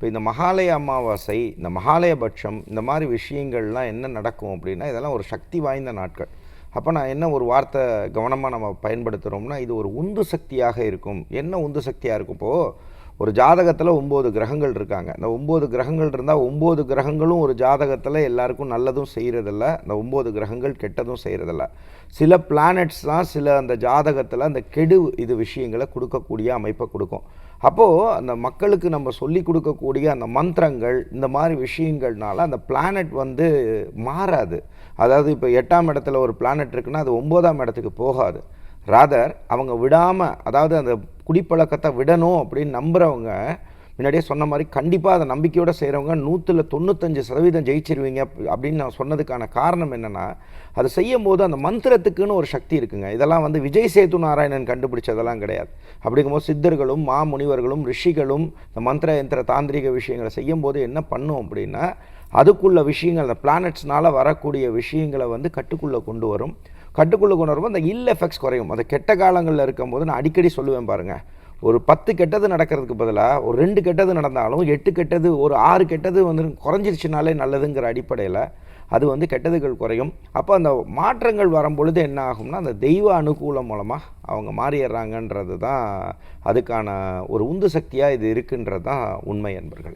இப்போ இந்த மகாலய அமாவாசை இந்த மகாலயபட்சம் இந்த மாதிரி விஷயங்கள்லாம் என்ன நடக்கும் அப்படின்னா இதெல்லாம் ஒரு சக்தி வாய்ந்த நாட்கள். அப்போ நான் என்ன ஒரு வார்த்தை கவனமாக நம்ம பயன்படுத்துகிறோம்னா இது ஒரு உந்து சக்தியாக இருக்கும். என்ன உந்து சக்தியாக இருக்கும்? இப்போது ஒரு ஜாதகத்தில் ஒம்பது கிரகங்கள் இருக்காங்க. இந்த ஒம்பது கிரகங்கள் இருந்தால் ஒம்பது கிரகங்களும் ஒரு ஜாதகத்தில் எல்லாருக்கும் நல்லதும் செய்கிறதில்ல இந்த ஒம்பது கிரகங்கள் கெட்டதும் செய்கிறதில்ல சில பிளானட்ஸ் தான் சில அந்த ஜாதகத்தில் அந்த கெடு இது விஷயங்களை கொடுக்கக்கூடிய அமைப்பை கொடுக்கும். அப்போது அந்த மக்களுக்கு நம்ம சொல்லி கொடுக்கக்கூடிய அந்த மந்திரங்கள் இந்த மாதிரி விஷயங்கள்னால அந்த பிளானட் வந்து மாறாது. அதாவது இப்போ எட்டாம் இடத்துல ஒரு பிளானட் இருக்குன்னா அது ஒம்போதாம் இடத்துக்கு போகாது. ராதர் அவங்க விடாமல் அதாவது அந்த குடிப்பழக்கத்தை விடணும் அப்படின்னு நம்புகிறவங்க முன்னாடியே சொன்ன மாதிரி கண்டிப்பாக அதை நம்பிக்கையோடு செய்கிறவங்க நூற்றில் தொண்ணூத்தஞ்சு சதவீதம் ஜெயிச்சிருவீங்க அப்படின்னு நான் சொன்னதுக்கான காரணம் என்னென்னா அது செய்யும் போது அந்த மந்திரத்துக்குன்னு ஒரு சக்தி இருக்குங்க. இதெல்லாம் வந்து விஜய் சேது நாராயணன் கண்டுபிடிச்சதெல்லாம் கிடையாது. அப்படிங்கும்போது சித்தர்களும் மாமுனிவர்களும் ரிஷிகளும் இந்த மந்திர யந்திர தாந்திரிக விஷயங்களை செய்யும்போது என்ன பண்ணும் அப்படின்னா அதுக்குள்ள விஷயங்கள் அந்த பிளானட்ஸ்னால் வரக்கூடிய விஷயங்களை வந்து கட்டுக்குள்ளே கொண்டு வரும். கட்டுக்குள்ளே கொண்டு வரும்போது அந்த இல் எஃபெக்ட்ஸ் குறையும். அந்த கெட்ட காலங்களில் இருக்கும்போது நான் அடிக்கடி சொல்லுவேன் பாருங்கள் ஒரு பத்து கெட்டது நடக்கிறதுக்கு பதிலாக ஒரு ரெண்டு கெட்டது நடந்தாலும் எட்டு கெட்டது ஒரு ஆறு கெட்டது வந்து குறைஞ்சிருச்சுனாலே நல்லதுங்கிற அடிப்படையில் அது வந்து கெட்டதுகள் குறையும். அப்போ அந்த மாற்றங்கள் வரும்பொழுது என்ன ஆகும்னா அந்த தெய்வ அனுகூலம் மூலமாக அவங்க மாறிடுறாங்கன்றது தான் அதுக்கான ஒரு உந்து சக்தியாக இது இருக்குன்றது தான் உண்மை என்பர்கள்